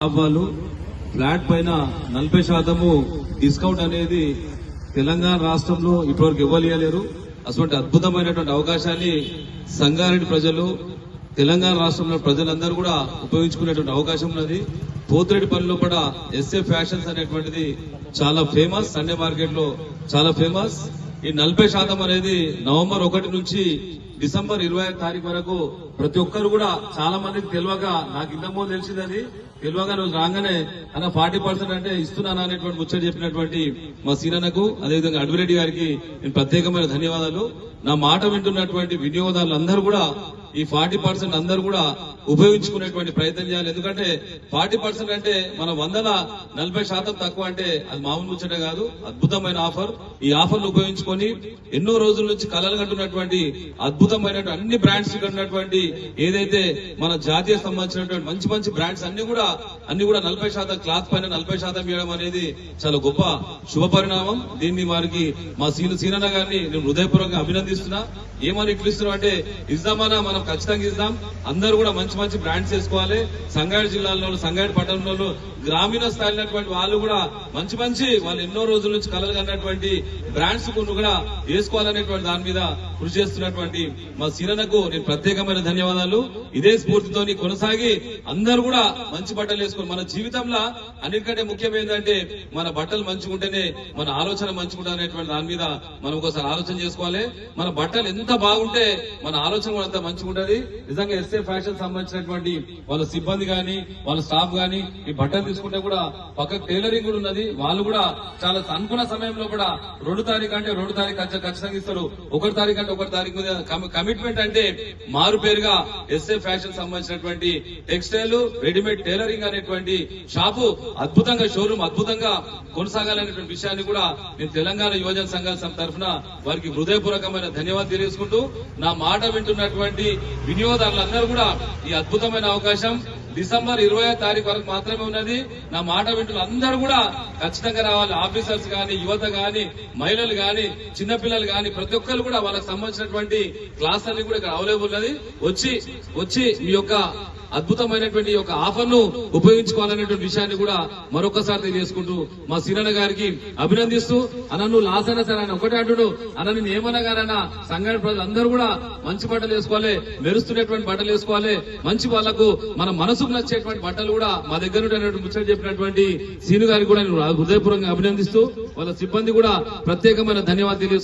లాభాలు ఫ్లాట్ పైన నలభై శాతము డిస్కౌంట్ అనేది తెలంగాణ రాష్ట్రంలో ఇప్పటివరకు ఇవ్వలేరు అటువంటి అద్భుతమైనటువంటి అవకాశాన్ని సంగారెడ్డి ప్రజలు తెలంగాణ రాష్ట్రంలో ప్రజలందరూ కూడా ఉపయోగించుకునేటువంటి అవకాశం ఉన్నది. పోతిరెడ్డిపల్లిలో కూడా ఎస్ఏ ఫ్యాషన్స్ అనేటువంటిది చాలా ఫేమస్. సండే మార్కెట్లో చాలా ఫేమస్. ఈ నలభై శాతం అనేది నవంబర్ ఒకటి నుంచి డిసెంబర్ ఇరవై తారీఖు వరకు ప్రతి ఒక్కరు కూడా చాలా మందికి తెలియక నాకు ఇంతకు తెలిసింది అది తెలియగా రోజు రాగానే అన్న ఫార్టీ పర్సెంట్ అంటే ఇస్తున్నాను అనేటువంటి ముచ్చట చెప్పినటువంటి మా సీనన్నకు అదేవిధంగా అడ్విరెడ్డి గారికి నేను ప్రత్యేకమైన ధన్యవాదాలు. నా మాట వింటున్నటువంటి వినియోగదారులందరూ కూడా ఈ ఫార్టీ పర్సెంట్ అందరూ కూడా ఉపయోగించుకునేటువంటి ప్రయత్నం చేయాలి. ఎందుకంటే ఫార్టీ పర్సెంట్ అంటే మన వందల నలభై శాతం తక్కువ అంటే అది మామూలు ముచ్చట కాదు అద్భుతమైన ఆఫర్. ఈ ఆఫర్ ఉపయోగించుకొని ఎన్నో రోజుల నుంచి కలలు కంటున్నటువంటి అద్భుతమైన అన్ని బ్రాండ్స్ ఉన్నటువంటి ఏదైతే మన జాతీయ సంబంధించినటువంటి మంచి మంచి బ్రాండ్స్ అన్ని కూడా అన్ని కూడా నలభై శాతం క్లాత్ పైన నలభై శాతం ఇవ్వడం అనేది చాలా గొప్ప శుభ పరిణామం. దీన్ని వారికి మా సీను సీనన్న గారిని నేను హృదయపూర్వకంగా అభినందిస్తున్నా. ఏమని ఇట్లు ఇస్తున్నాం అంటే ఇద్దామన్నా మనం ఖచ్చితంగా ఇద్దాం అందరూ కూడా మంచి మంచి బ్రాండ్స్ వేసుకోవాలి. సంగారెడ్డి జిల్లాలో సంగారెడ్డి పట్టణంలో గ్రామీణ స్థాయినటువంటి వాళ్ళు కూడా మంచి మంచి వాళ్ళు ఎన్నో రోజుల నుంచి కలలు కన్నటువంటి బ్రాండ్స్ కొన్ని కూడా వేసుకోవాలనేటువంటి దాని మీద కృషి చేస్తున్నటువంటి మా సీనన్నకు నేను ప్రత్యేకమైన ధన్యవాదాలు. ఇదే స్ఫూర్తితోని కొనసాగి అందరూ కూడా మంచి బట్టలు వేసుకొని మన జీవితంలో అన్నిటికంటే ముఖ్యం ఏంటంటే మన బట్టలు మంచిగా ఉంటేనే మన ఆలోచన మంచిగా అనేటువంటి దాని మీద మనం ఒకసారి ఆలోచన చేసుకోవాలి. మన బట్టలు ఎంత బాగుంటే మన ఆలోచన కూడా అంత మంచిగా ఉంటది నిజంగా ఎస్ఏ ఫ్యాషన్ సంబంధించినటువంటి వాళ్ళ సిబ్బంది కానీ వాళ్ళ స్టాఫ్ కానీ ఈ బట్టలు తీసుకుంటే కూడా పక్క టైలరింగ్ కూడా ఉన్నది. వాళ్ళు కూడా చాలా అనుకున్న సమయంలో కూడా రెండు తారీఖు అంటే రెండు తారీఖు ఖచ్చితంగా ఇస్తారు. ఒకటి తారీఖు అంటే ఒకటి తారీఖు కమిట్మెంట్ అంటే మారు పేరుగా ఎస్ఏ ఫ్యాషన్ సంబంధించినటువంటి టెక్స్టైల్ రెడీమేడ్ టైలరింగ్ అనేటువంటి షాపు అద్భుతంగా షోరూమ్ అద్భుతంగా కొనసాగాలనేటువంటి విషయాన్ని కూడా నేను తెలంగాణ యువజన సంఘాల తరఫున వారికి హృదయపూర్వకమైన ధన్యవాదాలు తెలియజేసుకుంటూ నా మాట వింటున్నటువంటి వినియోగదారులందరూ కూడా ఈ అద్భుతమైన అవకాశం. డిసెంబర్ ఇరవై తారీఖు వరకు మాత్రమే ఉన్నది. నా మాట వింటున్న అందరూ కూడా ఖచ్చితంగా రావాలి. ఆఫీసర్స్ గాని యువత గాని మహిళలు గాని చిన్నపిల్లలు గాని ప్రతి ఒక్కరు కూడా వాళ్ళకి సంబంధించినటువంటి క్లాస్ అన్ని కూడా ఇక్కడ అవైలబుల్ ఉన్నది. వచ్చి వచ్చి మీ యొక్క అద్భుతమైనటువంటి ఒక యొక్క ఆఫర్ను ఉపయోగించుకోవాలనేటువంటి విషయాన్ని కూడా మరొకసారి తెలియజేసుకుంటూ మా సిరణ గారికి అభినందిస్తూ అనన్ను నువ్వు లాస్ అయినా సరే ఆయన ఒకటే అంటుడు అనని నేను ఏమన్నా గారైనా సంఘాన్ని ప్రజలు కూడా మంచి బట్టలు వేసుకోవాలి మెరుస్తున్నటువంటి బట్టలు వేసుకోవాలి. మంచి వాళ్ళకు మన మనసుకు నచ్చేటువంటి బట్టలు కూడా మా దగ్గర ముచ్చట చెప్పినటువంటి సీను గారికి కూడా నేను హృదయపూర్వకంగా అభినందిస్తూ వాళ్ళ సిబ్బంది కూడా ప్రత్యేకమైన ధన్యవాదాలు తెలియజేస్తూ